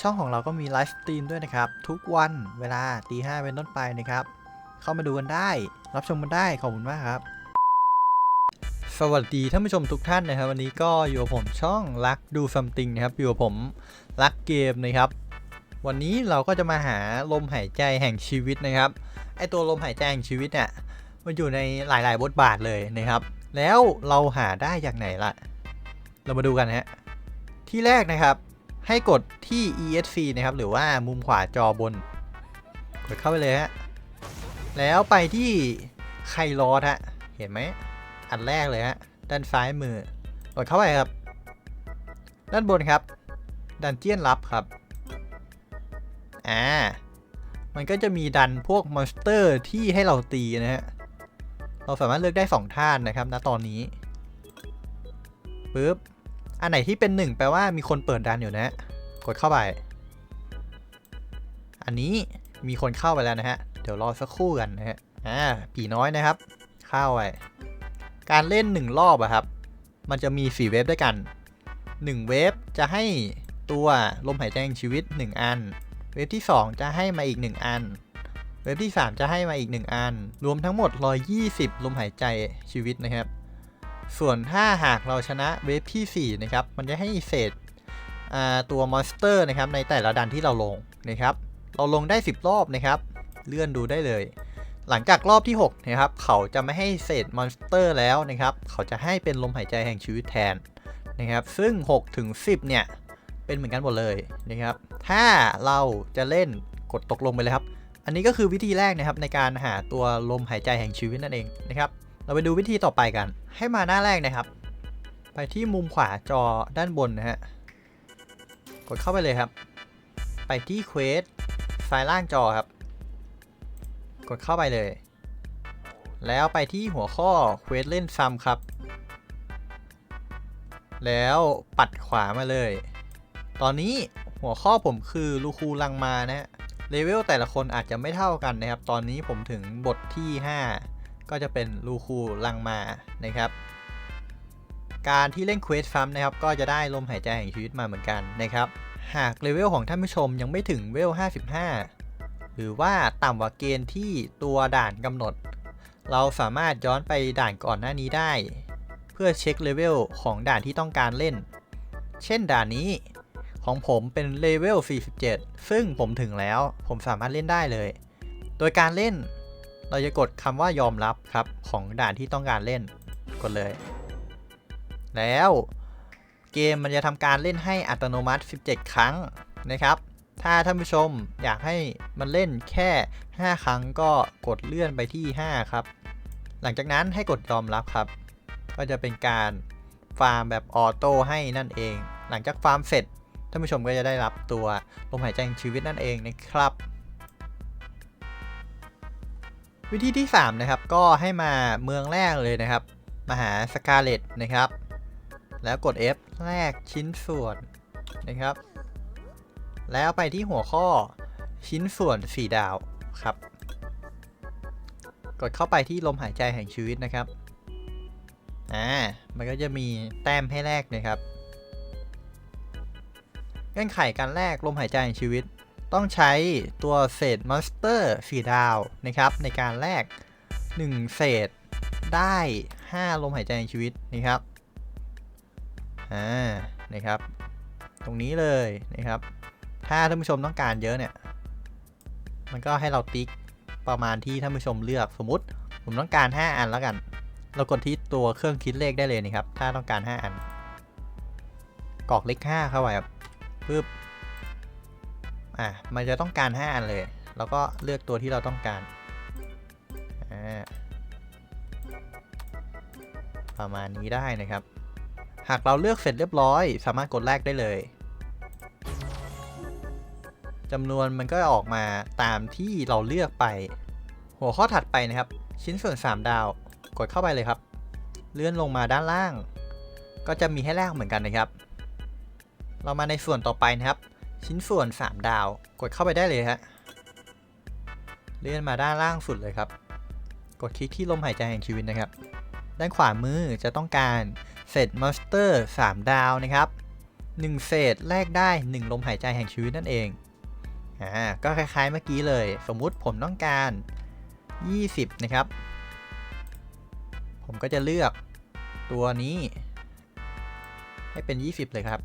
ช่องของเราก็มีไลฟ์สตรีมด้วยนะครับ ทุกวันเวลาตีห้าเป็นต้นไปนะครับ เข้ามาดูกันได้ รับชมกันได้ ขอบคุณมากครับ สวัสดีท่านผู้ชมทุกท่านนะครับ วันนี้ก็อยู่กับผมช่องรักดูซัมติงนะครับ อยู่กับผมรักเกมนะครับ วันนี้เราก็จะมาหาลมหายใจแห่งชีวิตนะครับ ไอตัวลมหายใจแห่งชีวิตเนี่ยมันอยู่ในหลาย ๆ บทบาทเลยนะครับ แล้วเราหาได้จากไหนล่ะ เรามาดูกันฮะที่แรกนะครับ ให้กดที่ ESC นะครับ หรือว่ามุมขวาจอบน กดเข้าไปเลยฮะ แล้วไปที่ไคลอสฮะ เห็นไหม อันแรกเลยฮะ ด้านซ้ายมือ กดเข้าไปครับ ด้านบนครับ ดันเจียนลับครับ อ่า มันก็จะมีดันพวกมอนสเตอร์ที่ให้เราตีนะฮะ เราสามารถเลือกได้ 2 ท่านนะครับณตอนนี้ปึ๊บ อันไหนที่เป็นหนึ่งแปลว่ามีคนเปิดดันอยู่นะ กดเข้าไป อันนี้มีคนเข้าไปแล้วนะฮะ เดี๋ยวรอสักครู่กันนะฮะ อ่า ผีน้อยนะครับ เข้าไป การเล่นหนึ่งรอบอะครับ มันจะมี 4 เวฟด้วยกัน 1 เวฟจะให้ตัวลมหายใจแห่งชีวิต 1 อัน เวฟที่ 2 จะให้มาอีก 1 อัน เวฟที่ 3 จะให้มาอีก 1 อัน รวมทั้งหมด 120 ลมหายใจชีวิตนะครับ ส่วนถ้าหากเราชนะเวฟที่ 4 นะครับ มันจะให้เศษตัวมอนสเตอร์นะครับในแต่ละดันที่เราลงนะครับ เราลงได้ 10 รอบนะครับ เลื่อนดูได้เลย หลังจากรอบที่ 6 นะครับ เขาจะไม่ให้เศษมอนสเตอร์แล้วนะครับ เขาจะให้เป็นลมหายใจแห่งชีวิตแทนนะครับ ซึ่ง6ถึง10 เนี่ย เป็นเหมือนกันหมดเลยนะครับ ถ้าเราจะเล่นกดตกลงไปเลยครับ อันนี้ก็คือวิธีแรกนะครับในการหาตัวลมหายใจแห่งชีวิตนั่นเองนะครับ เราไปดูวิธีต่อไปกัน ให้มาหน้าแรกนะครับ ไปที่มุมขวาจอด้านบนนะฮะ กดเข้าไปเลยครับ ไปที่เควสซ้ายล่างจอครับ กดเข้าไปเลย แล้วไปที่หัวข้อเควสเล่นซ้ำครับ แล้วปัดขวามาเลย ตอนนี้หัวข้อผมคือลูคูลังมานะเลเวลแต่ละคนอาจจะไม่เท่ากันนะครับ ตอนนี้ผมถึงบทที่ 5 ก็จะเป็นลูคูลังมานะครับการที่เล่นเควสซ้ำนะครับก็จะได้ลมหายใจแห่งชีวิตมาเหมือนกันนะครับ หากเลเวลของท่านผู้ชมยังไม่ถึงเวล 55 หรือว่าต่ำกว่าเกณฑ์ที่ตัวด่านกำหนด เราสามารถย้อนไปด่านก่อนหน้านี้ได้ เพื่อเช็คเลเวลของด่านที่ต้องการเล่น เช่นด่านนี้ของผมเป็นเลเวล 47 ซึ่งผมถึงแล้วผมสามารถเล่นได้เลย โดยการเล่น เราจะกดคำว่ายอมรับครับของด่านที่ต้องการเล่น กดเลย แล้วเกมมันจะทำการเล่นให้อัตโนมัติ 17 ครั้งนะครับ ถ้าท่านผู้ชมอยากให้มันเล่นแค่ 5 ครั้งก็กดเลื่อนไปที่ 5 ครับ หลังจากนั้นให้กดยอมรับครับ ก็จะเป็นการฟาร์มแบบออโต้ให้นั่นเอง หลังจากฟาร์มเสร็จท่านผู้ชมก็จะได้รับตัวลมหายใจชีวิตนั่นเองนะครับ วิธีที่ 3 นะครับ ก็ให้มาเมืองแรกเลยนะครับ มาหาสกาเลตนะครับ แล้วกด F แรกชิ้นส่วนนะครับ แล้วไปที่หัวข้อชิ้นส่วน 4 ดาวครับ กดเข้าไปที่ลมหายใจแห่งชีวิตนะครับอ่ามันก็จะมีแต้มให้แลกนะครับเงื่อนไขการแลกลมหายใจแห่งชีวิต ต้องใช้ตัวเศษมอนสเตอร์4ดาวนะครับ ในการแลก1 เศษได้ 5 ลมหายใจแห่งชีวิตนะครับอ่านะครับ ตรงนี้เลยนะครับ ถ้าท่านผู้ชมต้องการเยอะเนี่ย มันก็ให้เราติ๊กประมาณที่ท่านผู้ชมเลือกสมมติ ผมต้องการ 5 อันแล้วกัน เรากดที่ตัวเครื่องคิดเลขได้เลยนะครับ ถ้าต้องการ 5 อันกรอกเลข5เข้าไปครับปึ๊บ อะมันจะต้องการ 5 อันเลย แล้วก็เลือกตัวที่เราต้องการอ่าประมาณนี้ได้นะครับ หากเราเลือกเสร็จเรียบร้อย สามารถกดแลกได้เลยจำนวนมันก็ออกมาตามที่เราเลือกไป หัวข้อถัดไปนะครับ ชิ้นส่วน 3 ดาว กดเข้าไปเลยครับ เลื่อนลงมาด้านล่าง ก็จะมีให้แลกเหมือนกันนะครับ เรามาในส่วนต่อไปนะครับ ชิ้นส่วน 3 ดาว กดเข้าไปได้เลยฮะ เลื่อนมาด้านล่างสุดเลยครับ กดคลิกที่ลมหายใจแห่งชีวิตนะครับ ด้านขวามือจะต้องการเศษมอนสเตอร์3ดาวนะครับ1เศษแลกได้ 1 ลมหายใจแห่งชีวิตนั่นเอง อ่า ก็คล้ายๆเมื่อกี้เลย สมมุติผมต้องการ 20 นะครับ ผมก็จะเลือกตัวนี้ ให้เป็น 20 เลยครับ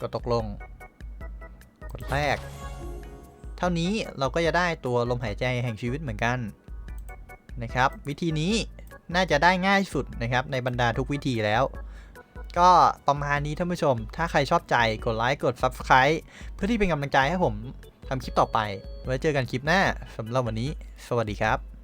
กดตกลง แรก เท่านี้เราก็จะได้ตัวลมหายใจแห่งชีวิตเหมือนกันนะครับ วิธีนี้น่าจะได้ง่ายสุดนะครับในบรรดาทุกวิธีแล้ว ก็ประมาณนี้ท่านผู้ชม ถ้าใครชอบใจกดไลค์กด Subscribe เพื่อที่เป็นกำลังใจให้ผมทำคลิปต่อไป ไว้เจอกันคลิปหน้าสำหรับวันนี้ สวัสดีครับ